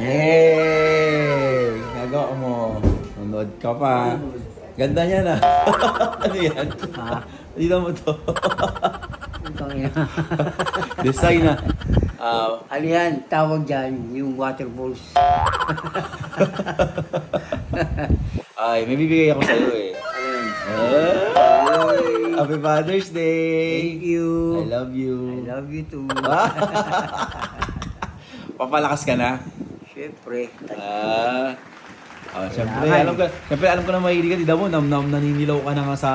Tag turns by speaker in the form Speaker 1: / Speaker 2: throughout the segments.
Speaker 1: Yay! Nagawa mo. Nanood ka pa. Ganda niya na. ano yan?
Speaker 2: Ha?
Speaker 1: Dito mo to.
Speaker 2: Itong ina.
Speaker 1: Design na. Ah,
Speaker 2: ano yan? Tawag dyan, yung water balls.
Speaker 1: ay, may bibigay ako sa'yo eh.
Speaker 2: Ano yun?
Speaker 1: Ay, Happy Father's Day!
Speaker 2: Thank you.
Speaker 1: I love you.
Speaker 2: I love you too.
Speaker 1: Papalakas ka na?
Speaker 2: Siyempre.
Speaker 1: Ah. Oh, syempre,
Speaker 2: Kailangan.
Speaker 1: alam ko, syempre alam ko na mahilig ka, daw mo, nam, nam, naninilaw ka na nga sa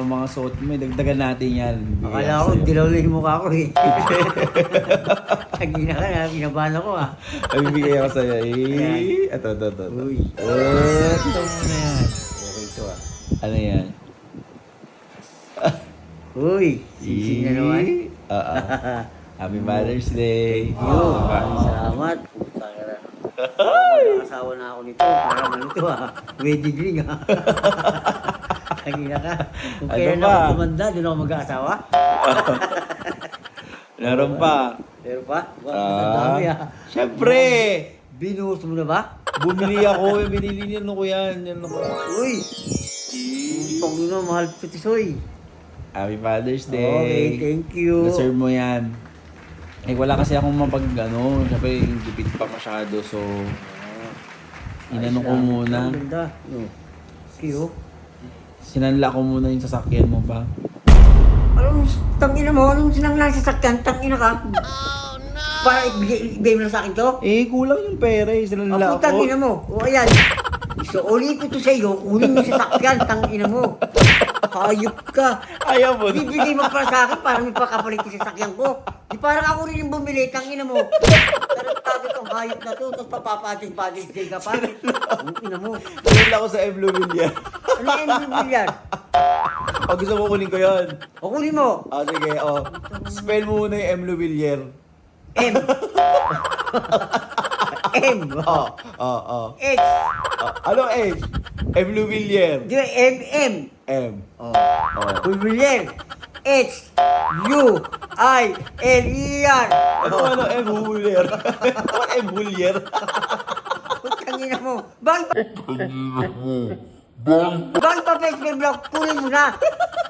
Speaker 1: mga suot mo, eh. dagdagan natin yan.
Speaker 2: Akala ko, dilaw lang yung mukha ko eh. Tagina ka na, kinabahan ako ah.
Speaker 1: Ay, bibigay ako sa'yo. Eh, ito, ito, ito. ito.
Speaker 2: Uy.
Speaker 1: Eh, ito muna yan. Okay, ito ah. Ano yan?
Speaker 2: Uy, sisig na naman.
Speaker 1: Oo. Happy Father's Day.
Speaker 2: Thank you. Salamat. Puta ka na. Mag-asawa na ako nito. Para ano ito ah. Wedding ring ah. Tagina ka. Kung
Speaker 1: Ano
Speaker 2: kailan ako tumanda, doon ako mag-aasawa.
Speaker 1: Meron pa.
Speaker 2: Pero pa, ba, ang
Speaker 1: Ah,
Speaker 2: dami ah.
Speaker 1: syempre.
Speaker 2: Binuhos mo na ba?
Speaker 1: Bumili ako, eh, binili niyo ko yan. Ko.
Speaker 2: Uy! Pag na, mahal ko tisoy.
Speaker 1: Happy Father's Day.
Speaker 2: Okay, thank you.
Speaker 1: Deserve mo yan. Eh, wala kasi akong mapag, ano, syempre, yung gipit pa masyado, so, inano ko muna.
Speaker 2: Ang ganda. No. Kiyo.
Speaker 1: Sinanla ko muna yung sasakyan mo pa.
Speaker 2: Anong tangina mo? Anong sinanglan sa sakyan? Tangina ka? Para ibigay, ibigay mo na sa akin to?
Speaker 1: Eh, kulang yung pera eh. Sinanla
Speaker 2: Ako,
Speaker 1: ako.
Speaker 2: tangina mo. O, ayan. So, uli ko to sa iyo. Kunin mo sa sakyan. Tangina mo. Hayop ka.
Speaker 1: Ayaw mo.
Speaker 2: Bibigay mo para sa akin para may pakapalit ko sa sakyan ko. Di parang ako rin yung bumili. Tangina mo. Tarantado tong hayop na to. Tapos papapatis-patis din ka pa. Tangina mo.
Speaker 1: Sinanla ko sa M. Lumilya.
Speaker 2: Ano yung bibili yan?
Speaker 1: Pag gusto mo, kunin ko yun.
Speaker 2: O kunin mo.
Speaker 1: Ah, sige, oh. Spell mo muna yung M. Lumilyer.
Speaker 2: M. M.
Speaker 1: Oh, oh, oh.
Speaker 2: H.
Speaker 1: oh. Ano H? M. Lumilyer.
Speaker 2: Di ba M, M.
Speaker 1: M.
Speaker 2: Oh.
Speaker 1: Oh.
Speaker 2: Bumili. H. U. I. L. E. R.
Speaker 1: Ano, ano, M. Hulier. What M. Hulier?
Speaker 2: Putangina mo. Bakit Bakit pa Facebook block? Kunin mo na.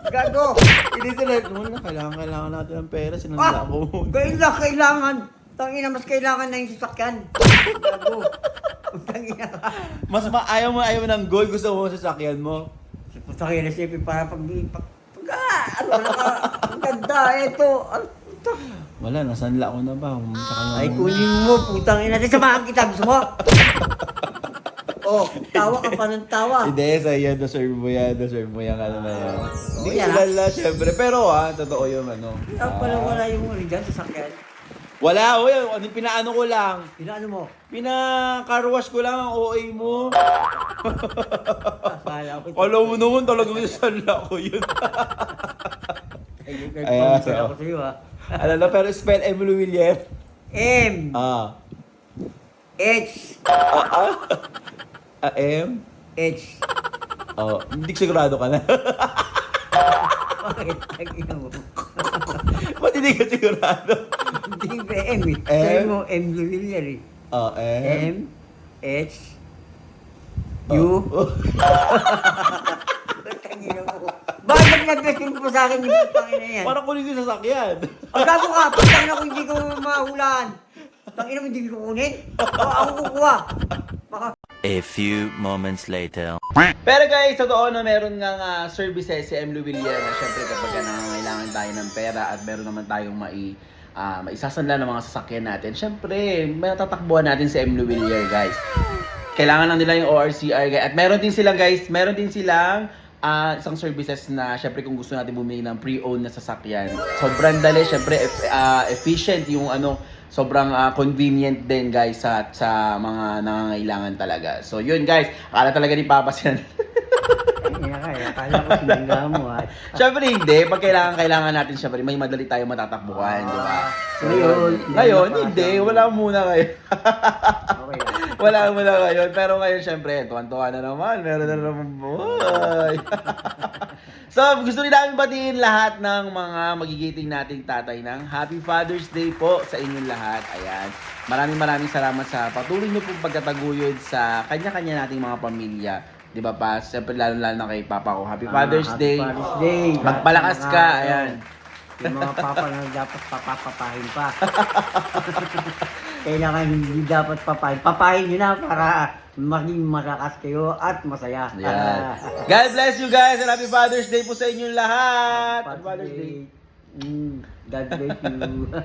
Speaker 2: Gago.
Speaker 1: Hindi sila, naman na, kailangan, kailangan natin ng pera.
Speaker 2: Ah,
Speaker 1: Sinanla ko muna.
Speaker 2: kailangan, kailangan. Tangina, mas kailangan na yung sasakyan. Gago. Tangina ka.
Speaker 1: Mas ma ayaw mo, ayaw mo ng gold, gusto mo sa sasakyan mo.
Speaker 2: Putangina, siyempre, para pag... pag, pag ah, ano ka? Ang ganda, ito.
Speaker 1: Wala, nasanla ko na ba? Na
Speaker 2: Ay, kunin mo, putang ina. Samahan kita, gusto mo? oh, tawa ka pa ng tawa.
Speaker 1: Hindi, sa iyo, deserve mo yan, deserve mo yan, ano na yan. Hindi
Speaker 2: yan,
Speaker 1: ko kilala, syempre. Pero ah, totoo yung ano.
Speaker 2: Kaya pala wala yung ano dyan, sasakyan.
Speaker 1: Wala, o yan, ano, pinaano ko lang.
Speaker 2: Pinaano mo?
Speaker 1: Pina-carwash ko lang ang OA mo.
Speaker 2: Akala ko.
Speaker 1: Alam mo naman talagang nasanla ko yun.
Speaker 2: Ay,
Speaker 1: Ayan, so.
Speaker 2: ako sa'yo ha.
Speaker 1: ano na, pero spell M. William.
Speaker 2: M.
Speaker 1: Ah.
Speaker 2: H.
Speaker 1: Ah, ah. Ah, M?
Speaker 2: H.
Speaker 1: Oh, hindi sigurado ka na.
Speaker 2: Bakit? Tagina mo.
Speaker 1: Ba't hindi ka sigurado?
Speaker 2: Hindi ba M eh.
Speaker 1: M?
Speaker 2: Sabi mo M. Luwilier eh.
Speaker 1: Oh, M.
Speaker 2: M. H. U.
Speaker 1: Oh.
Speaker 2: Tagina mo. Bakit nag-question pa sa akin yung putangin na yan?
Speaker 1: Parang kunin yung sasakyan.
Speaker 2: Ang gago ka, putangin ako hindi ko mahulaan. Tangina mo, hindi ko kunin. O, ako kukuha. Baka
Speaker 3: A few moments later.
Speaker 1: Pero guys, totoo na meron nga nga services si M. Luwilier na syempre kapag ka nangangailangan tayo ng pera at meron naman tayong mai ah, maisasanla ng mga sasakyan natin. Syempre, may natatakbuhan natin si M. Luwilier guys. Kailangan lang nila yung ORCR guys. At meron din silang guys, meron din silang ah, isang services na syempre kung gusto natin bumili ng pre-owned na sasakyan. Sobrang dali, syempre ah, efficient yung ano, sobrang ah, convenient din guys sa sa mga nangangailangan talaga. So yun guys, akala talaga ni Papa sila.
Speaker 2: Tangina ka, eh. akala ko sinangga mo ha.
Speaker 1: syempre hindi, pag kailangan kailangan natin syempre may madali tayo matatakbuhan, di ba? So,
Speaker 2: Ngayon,
Speaker 1: ngayon
Speaker 2: hindi
Speaker 1: wala muna kayo.
Speaker 2: Okay
Speaker 1: wala mo na ngayon. Pero ngayon, syempre, tuwan-tuwa na naman. Meron na naman buhay. so, gusto rin namin batiin lahat ng mga magigiting nating tatay ng Happy Father's Day po sa inyong lahat. Ayan. Maraming maraming salamat sa patuloy niyo pong pagkataguyod sa kanya-kanya nating mga pamilya. Di ba pa? Siyempre, lalo-lalo na kay Papa ko. Happy Father's
Speaker 2: Ah,
Speaker 1: Day.
Speaker 2: Happy Father's Day.
Speaker 1: Magpalakas ka,
Speaker 2: mga,
Speaker 1: ayan.
Speaker 2: Yung mga papa na dapat papapapahin pa. Kailangan hindi dapat papahin. Papahin nyo na para maging malakas kayo at masaya.
Speaker 1: Ayan. God bless you guys and Happy Father's Day po sa inyong lahat. Happy
Speaker 2: Father's
Speaker 1: Father's Day.
Speaker 2: Day. Mm, God bless you.